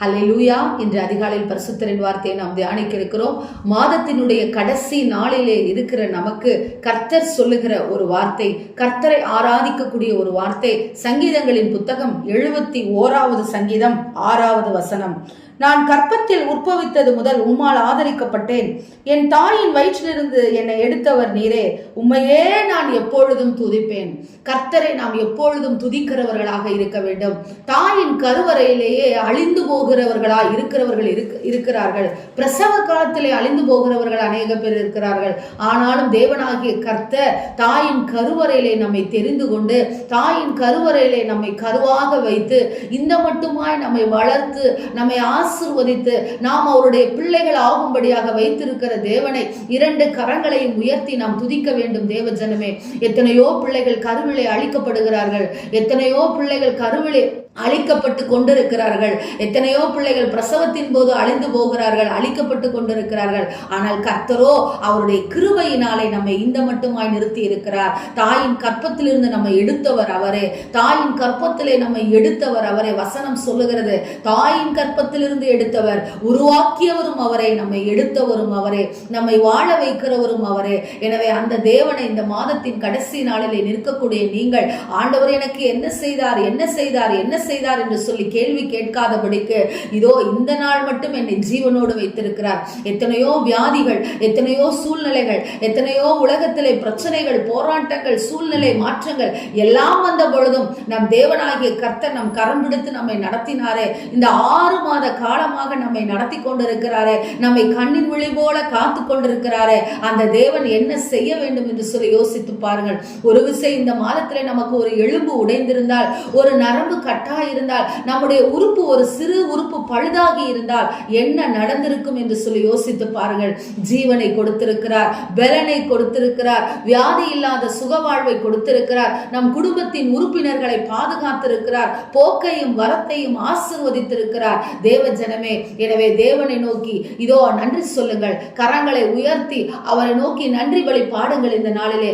ஹalleluya. இன்று அதிகாலையில் பரிசுத்தரின் வார்த்தையை நாம் தியானிக்க இருக்கிறோம் மாதத்தினுடைய கடைசி நாளிலே இருக்கிற நமக்கு கர்த்தர் சொல்லுகிற ஒரு வார்த்தை கர்த்தரை ஆராதிக்கக்கூடிய ஒரு வார்த்தை சங்கீதங்களின் புத்தகம் எழுபத்தி ஓராவது சங்கீதம் ஆறாவது வசனம். நான் கற்பத்தில் உற்பவித்தது முதல் உம்மால் ஆதரிக்கப்பட்டேன். என் தாயின் வயிற்றிலிருந்து என்னை எடுத்தவர் நீரே. உம்மையே நான் எப்பொழுதும் துதிப்பேன். கர்த்தரை நாம் எப்பொழுதும் துதிக்கிறவர்களாக இருக்க வேண்டும். தாயின் கருவறையிலேயே அழிந்து போகிறவர்களா இருக்கிறவர்கள் இருக்க- இருக்கிறார்கள். பிரசவ காலத்திலே அழிந்து போகிறவர்கள் அநேக பேர் இருக்கிறார்கள். ஆனாலும் தேவனாகிய கர்த்தர் தாயின் கருவறையிலே நம்மை தெரிந்து கொண்டு தாயின் கருவறையிலே நம்மை கருவாக வைத்து இந்த மட்டுமாய் நம்மை வளர்த்து நம்மை ஆசிர்வதித்து நாம் அவருடைய பிள்ளைகள் ஆகும்படியாக வைத்திருக்கிற தேவனை இரண்டு கரங்களையும் உயர்த்தி நாம் துதிக்க வேண்டும் தேவ ஜனமே எத்தனையோ பிள்ளைகள் கருவிலே அழிக்கப்படுகிறார்கள். எத்தனையோ பிள்ளைகள் கருவிலே அழிக்கப்பட்டு கொண்டிருக்கிறார்கள். எத்தனையோ பிள்ளைகள் பிரசவத்தின் போது அழிந்து போகிறார்கள் அழிக்கப்பட்டு கொண்டிருக்கிறார்கள். ஆனால் கர்த்தரோ அவருடைய கிருபையினாலே நம்மை இந்த மட்டுமாய் நிறுத்தி இருக்கிறார் தாயின் கற்பத்திலிருந்து நம்மை எடுத்தவர் அவரே. தாயின் கற்பத்திலே நம்மை எடுத்தவர் அவரே. வசனம் சொல்லுகிறது தாயின் கற்பத்திலிருந்து எடுத்தவர் உருவாக்கியவரும் அவரே. நம்மை எடுத்தவரும் அவரே. நம்மை வாழ வைக்கிறவரும் அவரே. எனவே அந்த தேவனை இந்த மாதத்தின் கடைசி நாளிலே நிற்கக்கூடிய நீங்கள் ஆண்டவர் எனக்கு என்ன செய்தார் என்ன செய்தார் என்ன செய்தார் என்று சொல்லி கேள்வி கேட்காதபடிக்கு இதோ இந்த நாள் மட்டும் என்னை ஜீவனோடு வைத்திருக்கிறார். எத்தனையோ வியாதிகள் எத்தனையோ சூழ்நிலைகள் எத்தனையோ உலகத்திலே பிரச்சனைகள் போராட்டங்கள் சூழ்நிலை மாற்றங்கள் எல்லாம் வந்த பொழுதும் நம் தேவனாகிய கர்த்தர் நம் கரம் பிடித்து நம்மை நடத்தினாரே. இந்த ஆறு மாத காலமாக நம்மை நடத்தி கொண்டிருக்கிறாரே. நம்மை கண்ணின் விழி போல காத்து கொண்டிருக்கிறாரே. அந்த தேவன் என்ன செய்ய வேண்டும் என்று சொல்லி யோசித்து பாருங்கள். ஒரு விசை இந்த மாதத்திலே நமக்கு ஒரு எலும்பு உடைந்திருந்தால் ஒரு நரம்பு கட்ட கட்டாய் இருந்தால் நம்முடைய உறுப்பு ஒரு சிறு உறுப்பு பழுதாகி இருந்தால் என்ன நடந்திருக்கும் என்று சொல்லி யோசித்து பாருங்கள். ஜீவனை கொடுத்திருக்கிறார் பலனை கொடுத்திருக்கிறார் வியாதி இல்லாத சுக வாழ்வை கொடுத்திருக்கிறார் நம் குடும்பத்தின் உறுப்பினர்களை பாதுகாத்திருக்கிறார் போக்கையும் வரத்தையும் ஆசிர்வதித்திருக்கிறார். தேவ ஜனமே எனவே தேவனை நோக்கி இதோ நன்றி சொல்லுங்கள். கரங்களை உயர்த்தி அவரை நோக்கி நன்றி வழி பாடுங்கள் இந்த நாளிலே.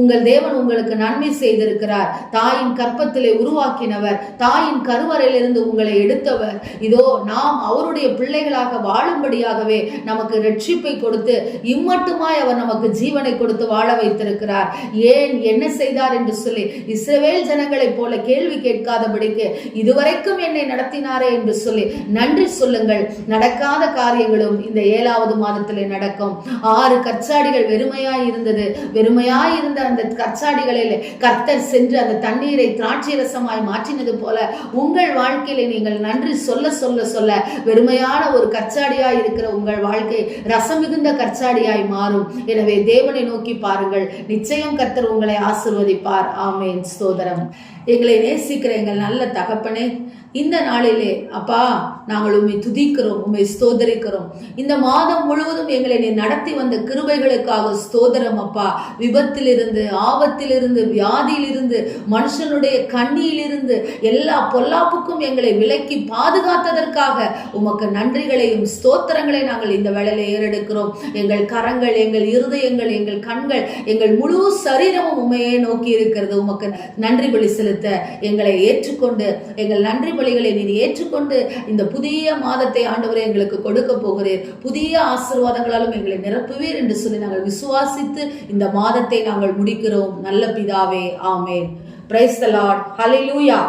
உங்கள் தேவன் உங்களுக்கு நன்மை செய்திருக்கிறார். தாயின் கற்பத்திலே உருவாக்கினவர் தாயின் கருவறையிலிருந்து உங்களை எடுத்தவர். இதோ நாம் அவருடைய பிள்ளைகளாக வாழும்படியாகவே நமக்கு ரட்சிப்பை கொடுத்து இம்மட்டுமாய் அவர் நமக்கு ஜீவனை கொடுத்து வாழ வைத்திருக்கிறார். ஏன் என்ன செய்தார் என்று சொல்லி இஸ்ரவேல் ஜனங்களைப் போல கேள்வி கேட்காதபடிக்கு இதுவரைக்கும் என்னை நடத்தினாரே என்று சொல்லி நன்றி சொல்லுங்கள். நடக்காத காரியங்களும் இந்த ஏழாவது மாதத்திலே நடக்கும். ஆறு கற்சாடிகள் வெறுமையாய் இருந்தது. வெறுமையாய் இருந்த அந்த கற்சாடிகளில் கர்த்தர் சென்று அந்த தண்ணீரை திராட்சை ரசமாய் மாற்றினது போல உங்கள் வாழ்க்கையில நீங்கள் நன்றி சொல்ல சொல்ல சொல்ல வெறுமையான ஒரு கச்சாடியாய் இருக்கிற உங்கள் வாழ்க்கை ரசம் மிகுந்த கச்சாடியாய் மாறும். எனவே தேவனை நோக்கி பாருங்கள். நிச்சயம் கர்த்தர் உங்களை ஆசிர்வதிப்பார். ஆமேன். ஸ்தோதரம் எங்களை நேசிக்கிற எங்கள் நல்ல தகப்பனே இந்த நாளிலே அப்பா நாங்கள் உண்மை துதிக்கிறோம் உம்மை ஸ்தோதரிக்கிறோம். இந்த மாதம் முழுவதும் எங்களை நீ நடத்தி வந்த கிருபைகளுக்காக ஸ்தோதரம் அப்பா. விபத்திலிருந்து ஆபத்திலிருந்து வியாதியிலிருந்து மனுஷனுடைய கண்ணியிலிருந்து எல்லா பொல்லாப்புக்கும் எங்களை விலக்கி பாதுகாத்ததற்காக உமக்கு நன்றிகளையும் ஸ்தோத்திரங்களை நாங்கள் இந்த வேளையில ஏறெடுக்கிறோம். எங்கள் கரங்கள் எங்கள் இருதயங்கள் எங்கள் கண்கள் எங்கள் முழு சரீரமும் உண்மையே நோக்கி இருக்கிறது. உமக்கு நன்றி பலி செலுத்த எங்களை ஏற்றுக்கொண்டு எங்கள் நன்றி பலிகளை நீர் ஏற்றுக்கொண்டு இந்த புதிய மாதத்தை ஆண்டவரை எங்களுக்கு கொடுக்க போகிறீர். புதிய ஆசீர்வாதங்களாலும் எங்களை நிரப்புவீர் என்று சொல்லி நாங்கள் விசுவாசித்து இந்த மாதத்தை நாங்கள் முடிக்கிறோம். நல்ல பிதாவே ஆமேன். Praise the Lord hallelujah